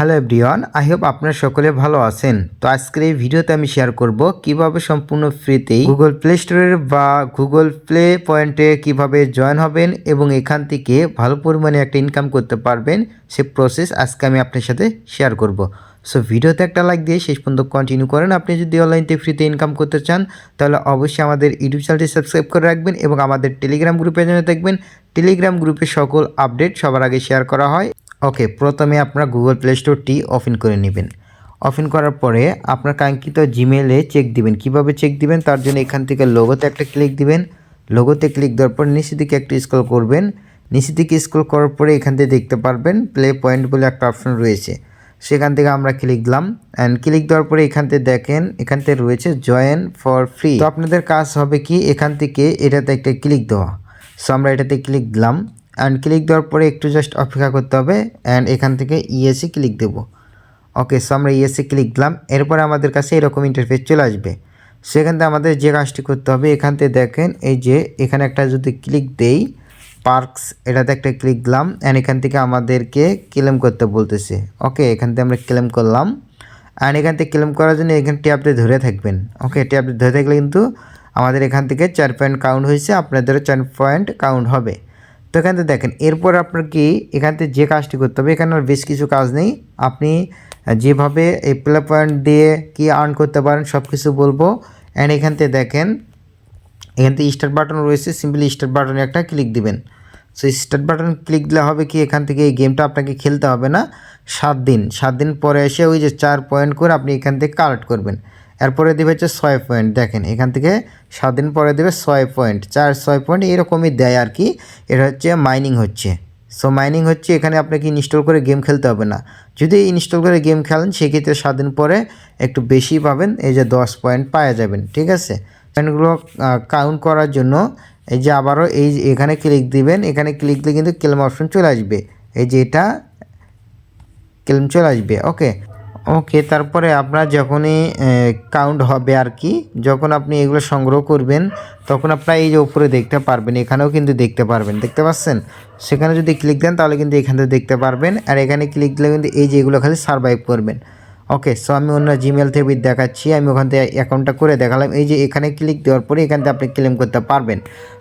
Hello everyone, I hope আপনারা সকলে ভালো আছেন। তো আজকের এই ভিডিওতে আমি শেয়ার করব কীভাবে সম্পূর্ণ ফ্রিতেই গুগল প্লে স্টোরের বা গুগল প্লে পয়েন্টে কীভাবে জয়েন হবেন এবং এখান থেকে ভালো পরিমাণে একটা ইনকাম করতে পারবেন, সে প্রসেস আজকে আমি আপনার সাথে শেয়ার করব। সো ভিডিওতে একটা লাইক দিয়ে শেষ পর্যন্ত কন্টিনিউ করেন। আপনি যদি অনলাইনতে ফ্রিতে ইনকাম করতে চান, তাহলে অবশ্যই আমাদের ইউটিউব চ্যানেলটি সাবস্ক্রাইব করে রাখবেন এবং আমাদের টেলিগ্রাম গ্রুপে জন্য দেখবেন টেলিগ্রাম গ্রুপে সকল আপডেট সবার আগে শেয়ার করা হয়। ওকে প্রথমে আপনারা গুগল প্লে স্টোরটি ওপেন করে নেবেন। ওপেন করার পরে আপনার কাঙ্ক্ষিত জিমেলে চেক দিবেন। কীভাবে চেক দিবেন? তার জন্য এখান থেকে লোগোতে একটা ক্লিক দিবেন। লোগোতে ক্লিক দেওয়ার পর নিচের দিকে একটু স্ক্রল করবেন। নিচের দিকে স্ক্রল করার পরে এখান থেকে দেখতে পারবেন প্লে পয়েন্ট বলে একটা অপশন রয়েছে। সেখান থেকে আমরা ক্লিক দিলাম অ্যান্ড ক্লিক দেওয়ার পরে এখান থেকে দেখেন, এখান থেকে রয়েছে জয়েন ফর ফ্রি তো আপনাদের কাজ হবে কি? এখান থেকে এটাতে একটা ক্লিক দেওয়া। সো আমরা এটাতে ক্লিক দিলাম। অ্যান্ড ক্লিক দেওয়ার পরে একটু জাস্ট অপেক্ষা করতে হবে অ্যান্ড এখান থেকে ইএসি ক্লিক দেব। ওকে সো আমরা ইএসি ক্লিক দিলাম। এরপরে আমাদের কাছে এরকম ইন্টারফেস চলে আসবে। সেখান থেকে আমাদের যে কাজটি করতে হবে, এখান থেকে দেখেন এই যে এখানে একটা যদি ক্লিক দেই পার্কস এটাতে একটা ক্লিক দিলাম অ্যান্ড এখান থেকে আমাদেরকে ক্লেম করতে বলতেছে। ওকে এখান থেকে আমরা ক্লেম করলাম। অ্যান্ড এখান থেকে ক্লেম করার জন্য এখানে ট্যাবটি ধরে থাকবেন। ওকে ট্যাবটি ধরে থাকলে কিন্তু আমাদের এখান থেকে চার পয়েন্ট কাউন্ট হয়েছে, আপনাদেরও চার পয়েন্ট কাউন্ট হবে। তো এখান থেকে দেখেন, এরপর আপনার কি, এখান থেকে যে কাজটি করতে হবে, এখানে আর বেশ কিছু কাজ নেই। আপনি যেভাবে এই প্লে পয়েন্ট দিয়ে কি আর্ন করতে পারেন সব কিছু বলব। অ্যান্ড এখান থেকে দেখেন, এখান থেকে স্টার্ট বাটন রয়েছে সিম্পলি স্টার্ট বাটনে একটা ক্লিক দিবেন। সো স্টার্ট বাটন ক্লিক দিলে হবে কি, এখান থেকে এই গেমটা আপনাকে খেলতে হবে না, সাত দিন। সাত দিন পরে এসে ওই যে চার পয়েন্ট করে আপনি এখান থেকে কালেক্ট করবেন। এরপরে দেবে হচ্ছে ছয় পয়েন্ট দেখেন, এখান থেকে সাত দিন পরে দেবে ছয় পয়েন্ট চার, ছয় পয়েন্ট এরকমই দেয় আর কি। এটা হচ্ছে মাইনিং হচ্ছে। সো মাইনিং হচ্ছে এখানে আপনাকে ইনস্টল করে গেম খেলতে হবে না। যদি ইনস্টল করে গেম খেলেন, সেক্ষেত্রে সাত দিন পরে একটু বেশি পাবেন। এই যে দশ পয়েন্ট পাওয়া যাবেন, ঠিক আছে? পয়েন্টগুলো কাউন্ট করার জন্য এই যে আবারও এই এখানে ক্লিক দিবেন, এখানে ক্লিক দিলে কিন্তু ক্লেম অপশন চলে আসবে। এই যে এটা ক্লেম চলে আসবে ওকে ওকে তারপরে আপনার যখনই কাউন্ট হবে আর কি, যখন আপনি এগুলো সংগ্রহ করবেন, তখন আপনার এই যে উপরে দেখতে পারবেন, এখানেও কিন্তু দেখতে পারবেন, দেখতে পাচ্ছেন? সেখানে যদি ক্লিক দেন, তাহলে কিন্তু এখান থেকে দেখতে পারবেন, আর এখানে ক্লিক দিলে কিন্তু এই যে এগুলো খালি সার্ভাইভ করবেন। ওকে সো আমি অন্য জিমেল থেকে দেখাচ্ছি, আমি ওখান থেকে অ্যাকাউন্টটা করে দেখালাম, এই যে এখানে ক্লিক দেওয়ার পরে এখান থেকে আপনি ক্লেম করতে পারবেন।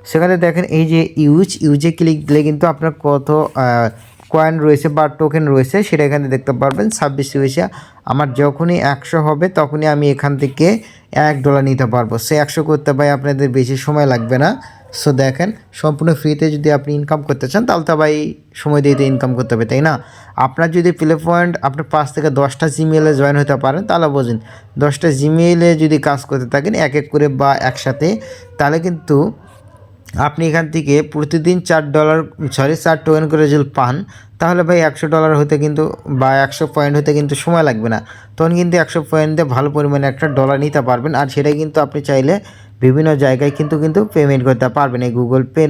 সেখানে দেখেন এই যে ইউজ ইউজে ক্লিক দিলে কিন্তু আপনার কত কয়েন রয়েছে বা টোকেন রয়েছে, সেটা এখানে দেখতে পারবেন। ছাব্বিশ পয়সা আমার যখনই একশো হবে, তখনই আমি এখান থেকে এক ডলার নিতে পারব। সে একশো করতে পাই আপনাদের বেশি সময় লাগবে না। সো দেখেন, সম্পূর্ণ ফ্রিতে যদি আপনি ইনকাম করতে চান, তাহলে তো ভাই সময় দিয়ে ইনকাম করতে হবে, তাই না? আপনার যদি প্লে পয়েন্ট আপনার পাঁচ থেকে দশটা জিমেলে জয়েন হতে পারেন, তাহলে বোঝেন, দশটা জিমেলে যদি কাজ করতে থাকেন, এক এক করে বা একসাথে, তাহলে কিন্তু আপনি এখান থেকে প্রতিদিন চার ডলার সরি চার টোকেন করে যদি পান, তাহলে ভাই একশো ডলার হতে কিন্তু বা একশো পয়েন্ট হতে কিন্তু সময় লাগবে না। তখন কিন্তু একশো পয়েন্ট ভালো পরিমাণে একটা ডলার নিতে পারবেন। আর সেটাই কিন্তু আপনি চাইলে বিভিন্ন জায়গায় কিন্তু কিন্তু পেমেন্ট করতে পারবেন। এই গুগল পের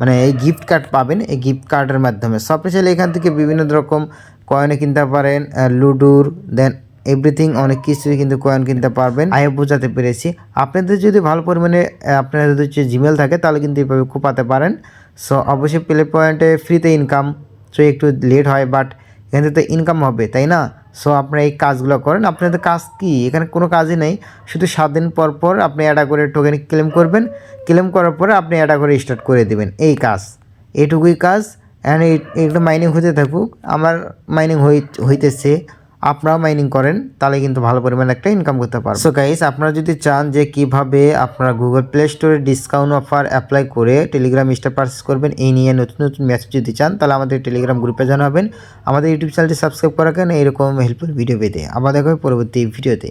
মানে এই গিফট কার্ড পাবেন, এই গিফট কার্ডের মাধ্যমে। সব চাইলে এখান থেকে বিভিন্ন রকম কয়েনে কিনতে পারেন লুডুর দেন এভরিথিং, অনেক কিছুই কিন্তু কয়েন কিনতে পারবেন। আয় বোঝাতে পেরেছি। আপনাদের যদি ভালো পরিমাণে আপনাদের যদি জিমেল থাকে, তাহলে কিন্তু এইভাবে কোপাতে পারেন। সো অবশ্যই প্লে পয়েন্টে ফ্রিতে ইনকাম সো একটু লেট হয় বাট এখান থেকে ইনকাম হবে, তাই না? সো আপনারা এই কাজগুলো করেন। আপনাদের কাজ কি? এখানে কোনো কাজই নেই। শুধু সাত দিন পর পর আপনি অ্যাডা করে টোকেন ক্লেম করবেন। ক্লেম করার পরে আপনি অ্যাডা করে স্টার্ট করে দেবেন। এই কাজ। এইটুকুই কাজ। অ্যান্ড এইগুলো মাইনিং হতে থাকুক। আমার মাইনিং হইতেছে। আপনারাও মাইনিং করেন, তাহলে কিন্তু ভালো পরিমাণে একটা ইনকাম করতে পারবেন। সো গাইস আপনারা যদি চান যে কীভাবে আপনারা গুগল প্লে স্টোরে ডিসকাউন্ট অফার অ্যাপ্লাই করে টেলিগ্রাম স্টার পারচেস করবেন, এই নিয়ে নতুন নতুন মেসেজ যদি চান, তাহলে আমাদের টেলিগ্রাম গ্রুপে জানাবেন। আমাদের ইউটিউব চ্যানেলটি সাবস্ক্রাইব করা কেন এরকম হেল্পফুল ভিডিও পেতে। আবার দেখা হবে পরবর্তী ভিডিওতে